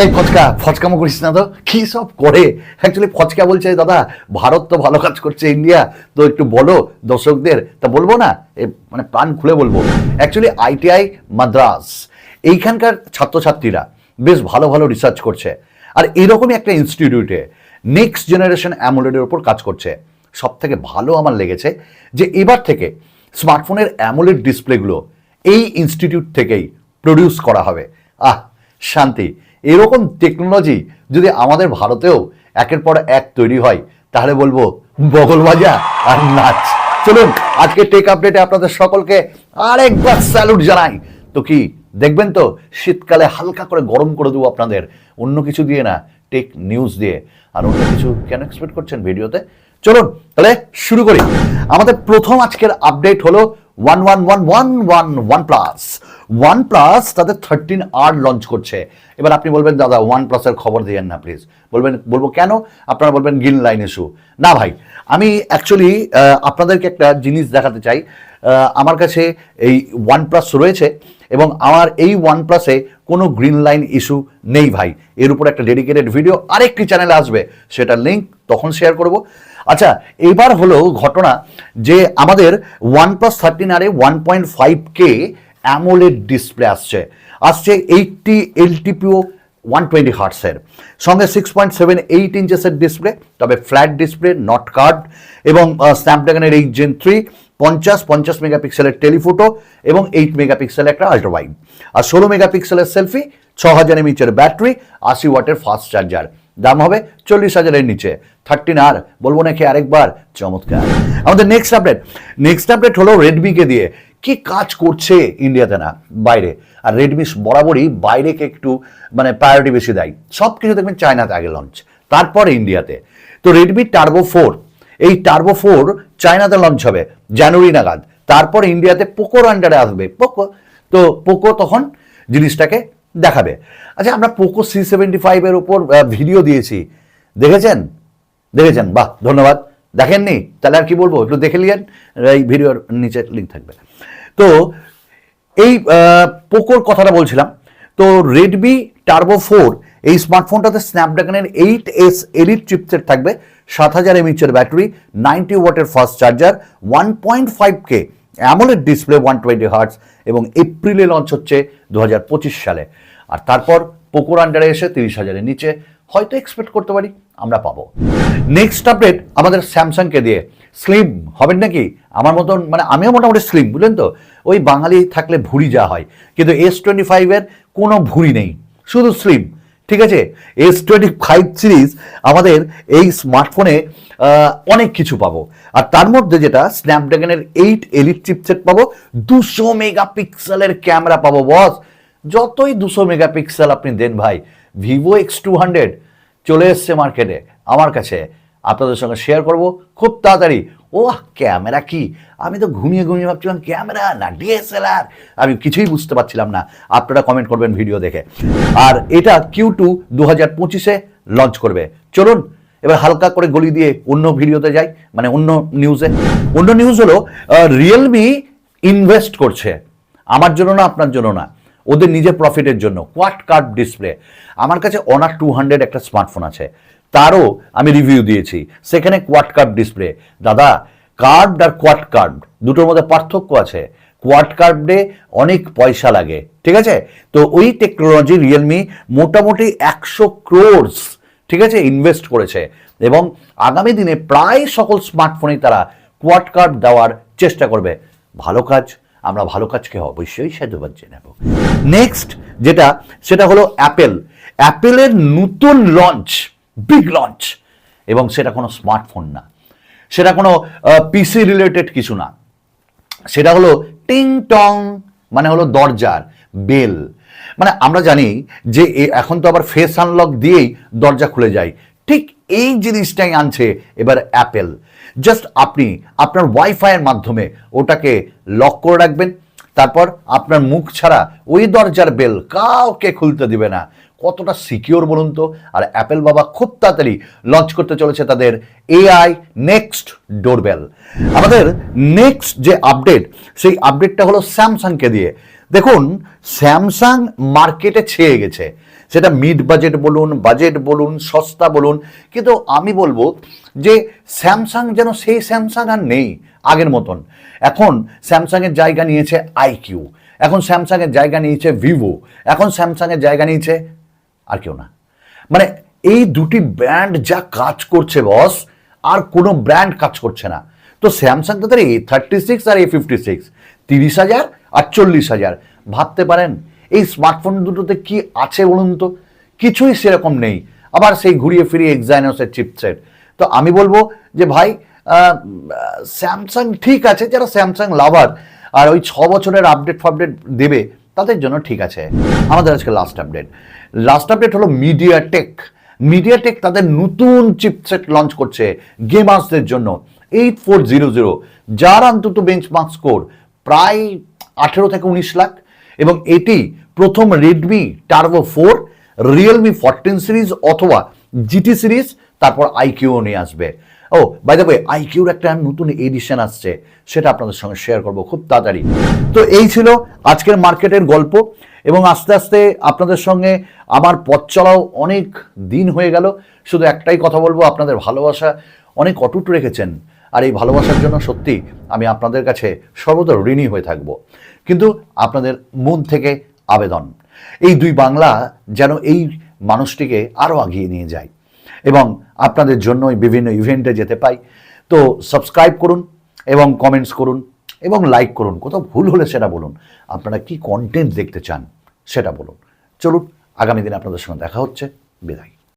এই ফচকা, ফচকামো করিস না তো। কি সব করে? অ্যাকচুয়ালি ফচকা বলছে, দাদা, ভারত তো ভালো কাজ করছে ইন্ডিয়া। তো একটু বলো দর্শকদের। তা বলব না, এ মানে প্রাণ খুলে বলব। অ্যাকচুয়ালি আইটিআই মাদ্রাস এইখানকার ছাত্রছাত্রীরা বেশ ভালো ভালো রিসার্চ করছে। আর এরকমই একটা ইনস্টিটিউটে নেক্সট জেনারেশন অ্যামোলেডের ওপর কাজ করছে। সব থেকে ভালো আমার লেগেছে যে এবার থেকে স্মার্টফোনের অ্যামোলেড ডিসপ্লেগুলো এই ইনস্টিটিউট থেকেই প্রডিউস করা হবে। আহ, শান্তি। এরকম টেকনোলজি যদি আমাদের ভারতেও একের পর এক তৈরি হয়, তাহলে বলব বগল বাজা আর নাচ। চলুন, আজকে টেক আপডেটে আপনাদের সকলকে আরেকবার স্যালুট জানাই। তো কি, দেখবেন তো, শীতকালে হালকা করে গরম করে দেবো আপনাদের। অন্য কিছু দিয়ে না টেক নিউজ দিয়ে। আর অন্য কিছু কেন এক্সপেক্ট করছেন ভিডিওতে? চলুন, তাহলে শুরু করি। আমাদের প্রথম আজকের আপডেট হলো one one one one one one plus one plus তাদের থার্টিন আর লঞ্চ করছে। এবার আপনি বলবেন, দাদা ওয়ান প্লাসের খবর দিয়েন না প্লিজ বলবেন, বলব কেন? আপনারা বলবেন গ্রিন লাইন ইস্যু। না ভাই, আমি অ্যাকচুয়ালি আপনাদেরকে একটা জিনিস দেখাতে চাই। আমার কাছে এই ওয়ান প্লাস রয়েছে এবং আমার এই ওয়ান প্লাসে কোনো গ্রিন লাইন ইস্যু নেই ভাই। এর উপর একটা ডেডিকেটেড ভিডিও আরেকটি চ্যানেলে আসবে সেটার লিঙ্ক তখন শেয়ার করব। আচ্ছা এবার হলো ঘটনা যে আমাদের ওয়ান প্লাস থার্টিন আরে one point five K AMOLED display আসছে। আসছে এইটটি এলটিপিও ওয়ান টোয়েন্টি হার্টসের সঙ্গে সিক্স পয়েন্ট সেভেন এইট ইঞ্চেসের ডিসপ্লে তবে ফ্ল্যাট ডিসপ্লে নট কার্ড এবং স্ন্যাপড্রাগনের এইট জেন থ্রি পঞ্চাশ পঞ্চাশ মেগাপিক্সেলের টেলিফোটো এবং এইট মেগাপিক্সেলের একটা আল্ট্রাওয়াইড আর ষোলো মেগাপিক্সেলের সেলফি ছ হাজার এমএইচের ব্যাটারি আশি ওয়াটের ফাস্ট চার্জার দাম হবে চল্লিশ হাজারের নিচে। থার্টিন আর বলব নাকি আরেকবার? চমৎকার। আমাদের নেক্সট আপডেট নেক্সট আপডেট হলো রেডমিকে দিয়ে। কি কাজ করছে ইন্ডিয়াতে না, বাইরে। আর রেডমি বরাবরই বাইরেকে একটু মানে প্রায়োরিটি বেশি দেয়। সব কিছু দেখবেন চায়নাতে আগে লঞ্চ তারপরে ইন্ডিয়াতে। তো রেডমি টার্বো ফোর এই টার্বো ফোর চায়নাতে লঞ্চ হবে, জানুয়ারি নাগাদ। তারপর ইন্ডিয়াতে পোকোর আন্ডারে আসবে পোকো তো পোকো তখন জিনিসটাকে দেখাবে। আচ্ছা আমরা পোকো সি সেভেন্টি ফাইভের উপর ভিডিও দিয়েছি। দেখেছেন? দেখেছেন? বাহ, ধন্যবাদ। দেখেননি? তাহলে আর কি বলব? একটু দেখে নিলেন, এই ভিডিওর নিচে লিঙ্ক থাকবে। তো এই পোকোর কথাটা বলছিলাম। তো রেডমি টার্বো ফোর এই স্মার্টফোনটাতে স্ন্যাপড্রাগনের এইট এস এলিট চিপসেট থাকবে, সাত হাজার এমএইচের ব্যাটারি নাইনটি ওয়াটের fast charger one point five K AMOLED display one twenty hertz এবং এপ্রিলে লঞ্চ হচ্ছে দু হাজার পঁচিশ সালে। আর তারপর পোকোর আন্ডারে এসে তিরিশ হাজারের নিচে হয়তো এক্সপেক্ট করতে পারি, আমরা পাবো। নেক্সট আপডেট আমাদের স্যামসাংকে দিয়ে। স্লিম হবেন নাকি? আমার মতন মানে আমিও মোটামুটি স্লিম বুঝলেন তো? ওই বাঙালি থাকলে ভুঁড়ি যা হয়। কিন্তু এস টোয়েন্টি ফাইভের কোনো ভুঁড়ি নেই। শুধু স্লিম ঠিক আছে? এস টোয়েন্টি ফাইভ সিরিজ আমাদের এই স্মার্টফোনে অনেক কিছু পাবো। আর তার মধ্যে যেটা স্ন্যাপড্রাগনের এইট এলিট চিপসেট পাবো। দুশো মেগাপিক্সেলের ক্যামেরা পাবো বস যতই দুশো মেগাপিক্সেল আপনি দেন ভাই ভিভো এক্স টু হান্ড্রেড চলে এসছে মার্কেটে আমার কাছে। আপনাদের সঙ্গে শেয়ার করব খুব তাড়াতাড়ি। ও ক্যামেরা কি? আমি তো ঘুমিয়ে ঘুমিয়ে ভাবছিলাম, ক্যামেরা না ডিএসএলআর আমি কিছুই বুঝতে পারছিলাম না। আপনারা কমেন্ট করবেন ভিডিও দেখে। আর এটা কিউ টু দু হাজার পঁচিশে লঞ্চ করবে। চলুন, এবার হালকা করে গলি দিয়ে অন্য ভিডিওতে যাই মানে অন্য নিউজে অন্য নিউজ হলো রিয়েলমি ইনভেস্ট করছে। আমার জন্য না, আপনার জন্য না। ওদের নিজের প্রফিটের জন্য কোয়াট কার্ড ডিসপ্লে আমার কাছে অনার টু হান্ড্রেড একটা স্মার্টফোন আছে, তারও আমি রিভিউ দিয়েছি, সেখানে কোয়াট কার্ড ডিসপ্লে দাদা কার্ড আর কোয়াট কার্ড দুটোর মধ্যে পার্থক্য আছে। কোয়াট কার্ডে অনেক পয়সা লাগে, ঠিক আছে? তো ওই টেকনোলজি রিয়েলমি মোটামুটি একশো ক্রোর্স ঠিক আছে ইনভেস্ট করেছে। এবং আগামী দিনে প্রায় সকল স্মার্টফোনেই তারা কোয়াট কার্ড দেওয়ার চেষ্টা করবে। ভালো কাজ আমরা ভালো কাজকে অবশ্যই সাধুবাদ জানাব। নেক্সট যেটা, সেটা হলো অ্যাপেল অ্যাপেলের নতুন লঞ্চ বিগ লঞ্চ এবং সেটা কোনো স্মার্টফোন না। সেটা কোনো পিসি রিলেটেড কিছু না। সেটা হলো টিং টং মানে হলো দরজার বেল মানে আমরা জানি যে এখন তো আবার ফেস আনলক দিয়েই দরজা খুলে যায়। ঠিক এই জিনিসটাই আনছে এবার অ্যাপেল জাস্ট আপনি আপনার ওয়াইফাইয়ের মাধ্যমে ওটাকে লক করে রাখবেন, তারপর আপনার মুখ ছাড়া ওই দরজার বেল কাউকে খুলতে দিবে না। কতটা সিকিওর বলুন তো? আর অ্যাপেল বাবা খুব তাড়াতাড়ি লঞ্চ করতে চলেছে তাদের এআই নেক্সট ডোরবেল আমাদের নেক্সট যে আপডেট সেই আপডেটটা হলো স্যামসাংকে দিয়ে। দেখুন স্যামসাং মার্কেটে ছেয়ে গেছে। সেটা মিড বাজেট বলুন বাজেট বলুন, সস্তা বলুন। কিন্তু আমি বলব যে স্যামসাং যেন সেই স্যামসাং আর নেই আগের মতন। এখন স্যামসাংয়ের জায়গা নিয়েছে আইকিউ এখন স্যামসাংয়ের জায়গা নিয়েছে ভিভো এখন স্যামসাংয়ের জায়গা নিয়েছে আর কেউ না। মানে এই দুটি ব্র্যান্ড যা কাজ করছে বস আর কোনো ব্র্যান্ড কাজ করছে না। তো স্যামসাং তাদের এ থার্টি সিক্স আর এ ফিফটি সিক্স তিরিশ হাজার আর চল্লিশ হাজার। ভাবতে পারেন এই স্মার্টফোন দুটোতে কি আছে বলুন তো? কিছুই সেরকম নেই। আবার সেই ঘুরিয়ে ফিরিয়ে এক্সাইনোসের চিপসেট তো আমি বলব যে ভাই স্যামসাং ঠিক আছে, যারা স্যামসাং লাভার আর ওই ছ বছরের আপডেট ফাপডেট দেবে, তাদের জন্য ঠিক আছে। আমাদের আজকে লাস্ট আপডেট লাস্ট আপডেট হলো মিডিয়া টেক মিডিয়া টেক তাদের নতুন চিপসেট লঞ্চ করছে গেমার্সদের জন্য। এইট ফোর জিরো জিরো যার অন্তত বেঞ্চ বেঞ্চমার্ক স্কোর প্রায় আঠেরো থেকে উনিশ লাখ। এবং এটি প্রথম Redmi Turbo four Realme fourteen series অথবা জিটি সিরিজ তারপর আইকিউ নিয়ে আসবে। ও বাই ওয়ে আইকিউর একটা নতুন এডিশন আসছে, সেটা আপনাদের সঙ্গে শেয়ার করব খুব তাড়াতাড়ি। তো এই ছিল আজকের মার্কেটের গল্প, এবং আস্তে আস্তে আপনাদের সঙ্গে আমার পথ চলাও অনেক দিন হয়ে গেল। শুধু একটাই কথা বলব, আপনাদের ভালোবাসা অনেক অটুট রেখেছেন। আর এই ভালোবাসার জন্য সত্যি আমি আপনাদের কাছে সর্বদা ঋণী হয়ে থাকব। কিন্তু আপনাদের মন থেকে আবেদন। এই দুই বাংলা যেন এই মানুষটিকে আরও আগিয়ে নিয়ে যায় এবং আপনাদের জন্যই বিভিন্ন ইভেন্টে যেতে পাই। তো সাবস্ক্রাইব করুন এবং কমেন্টস করুন এবং লাইক করুন। কোথাও ভুল হলে সেটা বলুন। আপনারা কি কন্টেন্ট দেখতে চান সেটা বলুন। চলুন, আগামী দিনে আপনাদের সঙ্গে দেখা হচ্ছে। বিদায়।